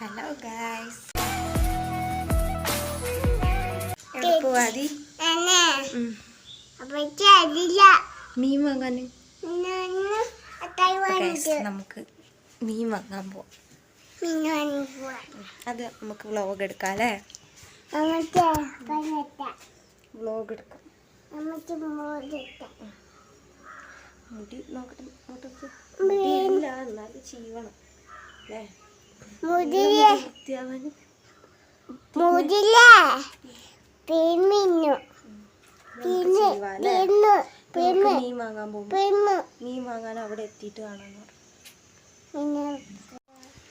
Hello guys എവിടെ പോവാതി മീൻ വാങ്ങിട്ട് നമുക്ക് മീൻ വാങ്ങാൻ പോവാം. അത് നമുക്ക് വ്ലോഗ് എടുക്കാം അല്ലേ? വ്ളോഗ് എടുക്കാം. മുടി നോക്കട്ടെ എന്നാലും ചീവണം അല്ലേ? പിന്നെ? പിന്നു പിന്നു വാങ്ങാൻ പിന്നു മീൻ വാങ്ങാൻ അവിടെ എത്തിയിട്ട് കാണാന്ന്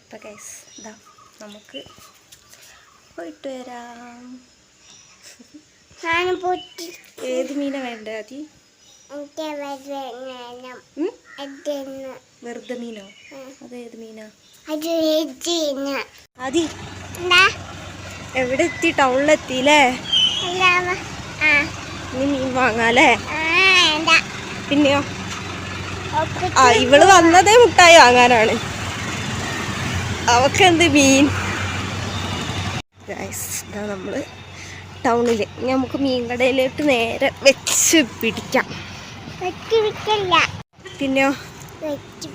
അപ്പം ഗൈസ് ഇതാ നമുക്ക് പോയിട്ട് വരാം. ഏത് മീനാ വേണ്ട അതി വെറുതെ മീനോ? അതേത് മീനാ? അത് എവിടെ എത്തി? ടൗണിലെത്തിയില്ലേ ഇനി മീൻ വാങ്ങാല്ലേ? പിന്നെയോ? ആ ഇവൾ വന്നതേ മുട്ടായി വാങ്ങാനാണ്. അവക്കെന്ത് മീൻ? ഇതാ നമ്മൾ ടൗണിൽ നമുക്ക് മീൻ കടയിലോട്ട് നേരെ വെച്ച് പിടിക്കാം. വെച്ച് വിട്ടില്ല പിടിച്ച്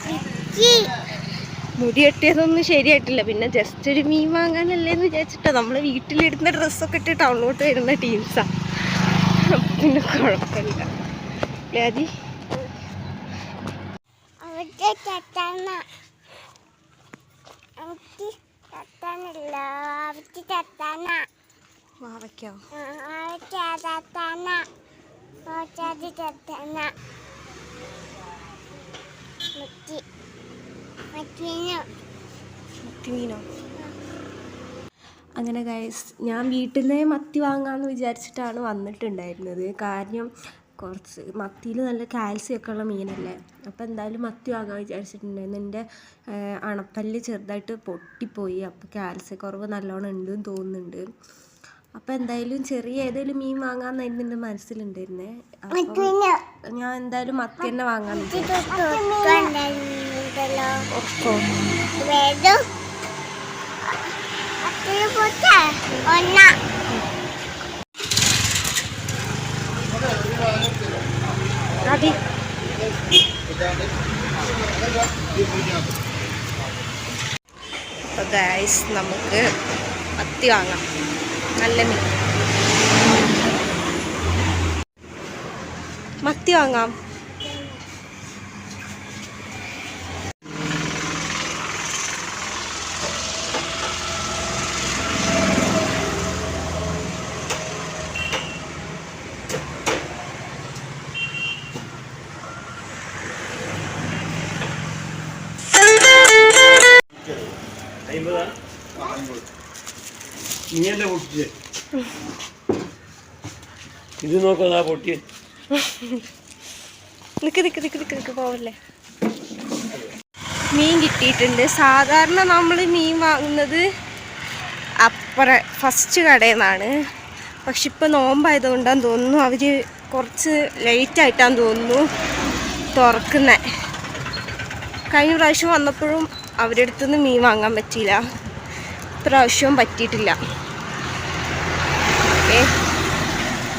മുടി കെട്ടിയതൊന്നും ശരിയായിട്ടില്ല. പിന്നെ ജസ്റ്റ് ഒരു മീൻ വാങ്ങാനല്ലേ എന്ന് വിചാരിച്ചിട്ടാ. നമ്മൾ വീട്ടിലിടുന്ന ഡ്രസ്സൊക്കെ ഇട്ട് ടൗണിലോട്ട് വരുന്ന ടീംസാ പിന്നെ കുഴപ്പമില്ല. അവിടുത്തെ വാവയ്ക്കോ മറ്റീനു അങ്ങനെ ഗൈസ് ഞാൻ വീട്ടിൽ നിന്നേ മത്തി വാങ്ങാമെന്ന് വിചാരിച്ചിട്ടാണ് വന്നിട്ടുണ്ടായിരുന്നത്. കാരണം കുറച്ച് മത്തിയിൽ നല്ല കാൽസ്യം ഒക്കെ ഉള്ള മീനല്ലേ. അപ്പോൾ എന്തായാലും മത്തി വാങ്ങാൻ വിചാരിച്ചിട്ടുണ്ടായിരുന്നു. എന്റെ അണപ്പല്ല് ചെറുതായിട്ട് പൊട്ടിപ്പോയി. അപ്പോൾ കാൽസ്യ കുറവ് നല്ലോണം ഉണ്ടെന്ന് തോന്നുന്നുണ്ട്. അപ്പോൾ എന്തായാലും ചെറിയ ഏതെങ്കിലും മീൻ വാങ്ങാന്നായിരുന്നു എന്റെ മനസ്സിലുണ്ടായിരുന്നേ. അപ്പം ഞാൻ എന്തായാലും മത്തി തന്നെ വാങ്ങാൻ അതി. അപ്പോൾ ഗായ്സ് നമുക്ക് മത്തി വാങ്ങാം. നല്ല മീൻ. മത്തി വാങ്ങാം. അമ്പതാ. നീയല്ലേ പൊട്ടിച്ച്? ഇത് നോക്കാ പൊട്ടിയ. മീൻ കിട്ടിയിട്ടുണ്ട്. സാധാരണ നമ്മൾ മീൻ വാങ്ങുന്നത് അപ്പുറ ഫസ്റ്റ് കടയിൽ നിന്നാണ് പക്ഷെ ഇപ്പം നോമ്പായതുകൊണ്ടാന്ന് തോന്നുന്നു. അവർ കുറച്ച് ലേറ്റായിട്ടാന്ന് തോന്നുന്നു തുറക്കുന്നത് കഴിഞ്ഞ പ്രാവശ്യം വന്നപ്പോഴും അവരുടെ മീൻ വാങ്ങാൻ പറ്റിയില്ല. ഇപ്രാവശ്യവും പറ്റിയിട്ടില്ല. ഓക്കെ.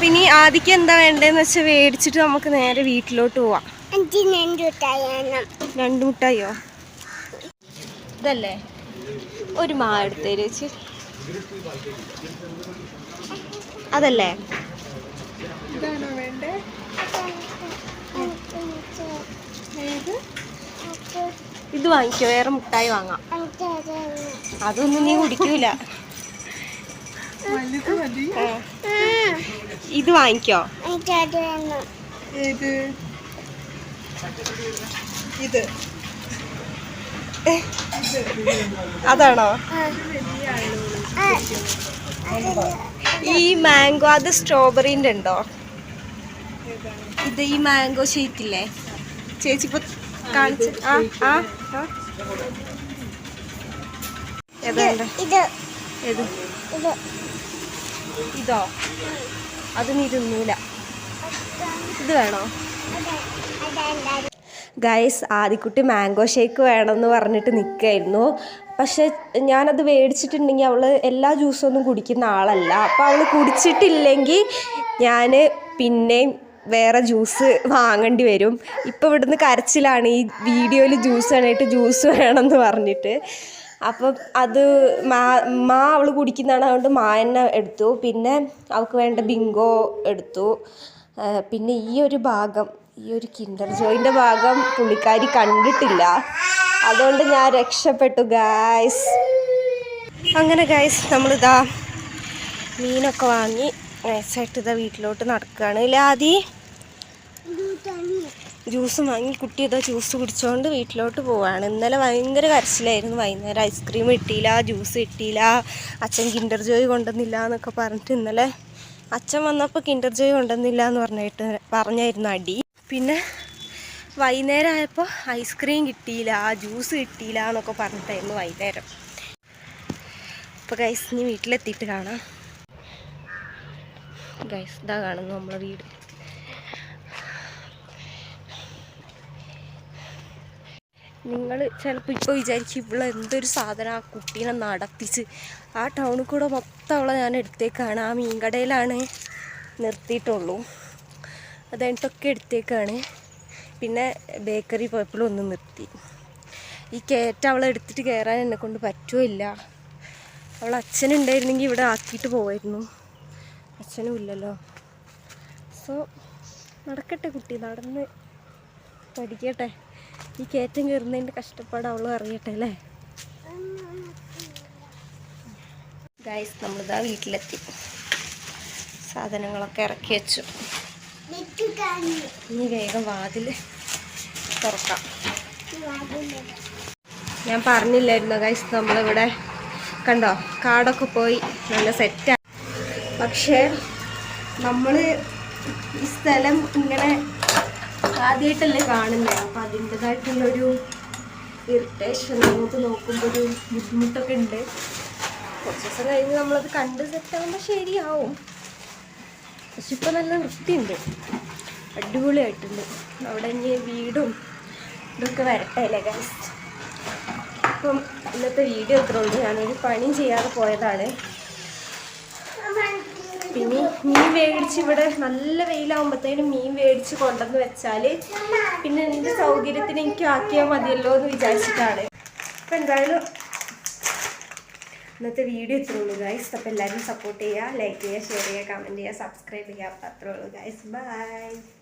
പിന്നെ ആദ്യം എന്താ വേണ്ടതെന്ന് വെച്ചാൽ മേടിച്ചിട്ട് നമുക്ക് നേരെ വീട്ടിലോട്ട് പോവാം. രണ്ട് മുട്ടായോ? ഇതല്ലേ? ഒരു മാ എടുത്തേര് വെച്ച് അതല്ലേ? ഇതാണോ വേണ്ടേ? ഇത് വാങ്ങിക്കോ വേറെ മുട്ടായി വാങ്ങാം. അതൊന്നും നീ കുടിക്കൂല. ഇത് വാങ്ങിക്കോ. ഇത്. അതാണോ? ഈ മാംഗോ അത് സ്ട്രോബെറിന്റെ ഉണ്ടോ? ഇത് ഈ മാംഗോ ഷേക്ക് ഇല്ലേ ചേച്ചി ഇപ്പൊ കാണിച്ച്. ആ ആ. ഏതാണ്ട്? ഇത് ഏത്? ഇത്. ഇതോ? അത് നീ തിന്നൂല ഇത് വേണോ? ഗൈസ് ആദിക്കുട്ടി മാംഗോ ഷേക്ക് വേണമെന്ന് പറഞ്ഞിട്ട് നിൽക്കായിരുന്നു പക്ഷെ ഞാനത് മേടിച്ചിട്ടുണ്ടെങ്കിൽ അവൾ എല്ലാ ജ്യൂസും ഒന്നും കുടിക്കുന്ന ആളല്ല. അപ്പോൾ അവൾ കുടിച്ചിട്ടില്ലെങ്കിൽ ഞാൻ പിന്നെയും വേറെ ജ്യൂസ് വാങ്ങേണ്ടി വരും. ഇപ്പോൾ ഇവിടുന്ന് കരച്ചിലാണ്. ഈ വീഡിയോയിൽ ജ്യൂസ് വേണമായിട്ട് ജ്യൂസ് വേണമെന്ന് പറഞ്ഞിട്ട്. അപ്പം അത് മാ മാ അവൾ കുടിക്കുന്നതാണ്. അതുകൊണ്ട് മാ തന്നെ എടുത്തു. പിന്നെ അവൾക്ക് വേണ്ട ബിങ്കോ എടുത്തു. പിന്നെ ഈ ഒരു ഭാഗം ഈ ഒരു കിൻഡർ ജോയിന്റെ ഭാഗം പുള്ളിക്കാരി കണ്ടിട്ടില്ല. അതുകൊണ്ട് ഞാൻ രക്ഷപ്പെട്ടു ഗായ്സ്. അങ്ങനെ ഗായ്സ് നമ്മളിതാ മീനൊക്കെ വാങ്ങി നൈസായിട്ട് ഇതാ വീട്ടിലോട്ട് നടക്കുകയാണ് ഇല്ലാതി ജ്യൂസ് വാങ്ങി കുട്ടി ഇതാ ജ്യൂസ് കുടിച്ചുകൊണ്ട് വീട്ടിലോട്ട് പോവാണ്. ഇന്നലെ ഭയങ്കര കരച്ചിലായിരുന്നു. വൈകുന്നേരം ഐസ്ക്രീം കിട്ടിയില്ല ജ്യൂസ് കിട്ടിയില്ല അച്ഛൻ കിൻഡർ ജോയ് കൊണ്ടുവന്നില്ല എന്നൊക്കെ പറഞ്ഞിട്ട് ഇന്നലെ അച്ഛൻ വന്നപ്പോൾ കിൻഡർ ജോയ് കൊണ്ടുവന്നില്ല എന്ന് പറഞ്ഞിട്ട് പറഞ്ഞായിരുന്നു അടി. പിന്നെ വൈകുന്നേരം ആയപ്പോൾ ഐസ്ക്രീം കിട്ടിയില്ല ജ്യൂസ് കിട്ടിയില്ല എന്നൊക്കെ പറഞ്ഞിട്ടായിരുന്നു വൈകുന്നേരം. അപ്പോൾ ഗൈസ് ഇനി വീട്ടിലെത്തിയിട്ട് കാണാം. ഗൈസ് ഇതാ കാണുന്നു നമ്മളെ വീട്. നിങ്ങൾ ചിലപ്പോൾ ഇപ്പോൾ വിചാരിക്കും ഇവിടെ എന്തൊരു സാധനം ആ കുട്ടീനെ നടത്തിച്ച്. ആ ടൗണിൽ കൂടെ മൊത്തം അവളെ ഞാൻ എടുത്തേക്കാണ്. ആ മീൻകടയിലാണ് നിർത്തിയിട്ടുള്ളൂ. അത് എടുത്തേക്കാണ്. പിന്നെ ബേക്കറി പോയപ്പോഴും ഒന്ന് നിർത്തി. ഈ കയറ്റം അവളെ എടുത്തിട്ട് കയറാൻ എന്നെ കൊണ്ട് പറ്റുമില്ല അവൾ അച്ഛനുണ്ടായിരുന്നെങ്കിൽ ഇവിടെ ആക്കിയിട്ട് പോവായിരുന്നു. അച്ഛനും ഇല്ലല്ലോ. സോ നടക്കട്ടെ കുട്ടി. നടന്ന് പഠിക്കട്ടെ. ഈ കയറ്റം കയറുന്നതിന്റെ കഷ്ടപ്പാട് അവളും അറിയട്ടെ അല്ലേ? ഗൈസ് നമ്മളിതാ വീട്ടിലെത്തി. സാധനങ്ങളൊക്കെ ഇറക്കി വെച്ചു. ഇനി വേഗം വാതിൽ തുറക്കാം. ഞാൻ പറഞ്ഞില്ലായിരുന്നു ഗൈസ് നമ്മളിവിടെ കണ്ടോ കാടൊക്കെ പോയി നല്ല സെറ്റാണ് പക്ഷേ നമ്മൾ ഈ സ്ഥലം ഇങ്ങനെ ആദ്യമായിട്ടല്ലേ കാണുന്നത് അപ്പം അതിന്റെതായിട്ടുള്ളൊരു ഇറിറ്റേഷൻ നമുക്ക് നോക്കുമ്പോൾ ഒരു ബുദ്ധിമുട്ടൊക്കെ ഉണ്ട്. കുറച്ച് ദിവസം കഴിഞ്ഞ് നമ്മളത് കണ്ട് സെറ്റാകുമ്പോൾ ശരിയാവും. പക്ഷെ ഇപ്പം നല്ല വൃത്തിയുണ്ട്. അടിപൊളിയായിട്ടുണ്ട്. അവിടെ ഇനി വീടും ഇതൊക്കെ വരട്ടെ അല്ലേ ഗൈസ് അപ്പം ഇന്നത്തെ വീഡിയോ ഇത്രേ ഉള്ളൂ. ഞാനൊരു പണിയും ചെയ്യാതെ പോയതാണ്. പിന്നെ മീൻ മേടിച്ച് ഇവിടെ നല്ല വെയിലാകുമ്പോഴത്തേനും മീൻ മേടിച്ച് കൊണ്ടുവന്ന് വെച്ചാൽ പിന്നെ എന്റെ സൗകര്യത്തിന് എനിക്ക് ആക്കിയാൽ മതിയല്ലോ എന്ന് വിചാരിച്ചിട്ടാണ്. അപ്പം എന്തായാലും ഇന്നത്തെ വീഡിയോ ഇത്രേ ഉള്ളൂ ഗൈസ് അപ്പോൾ എല്ലാവരും സപ്പോർട്ട് ചെയ്യുക ലൈക്ക് ചെയ്യുക ഷെയർ ചെയ്യുക കമന്റ് ചെയ്യുക സബ്സ്ക്രൈബ് ചെയ്യുക. അപ്പോൾ അത്രേ ഉള്ളൂ ഗൈസ് ബൈ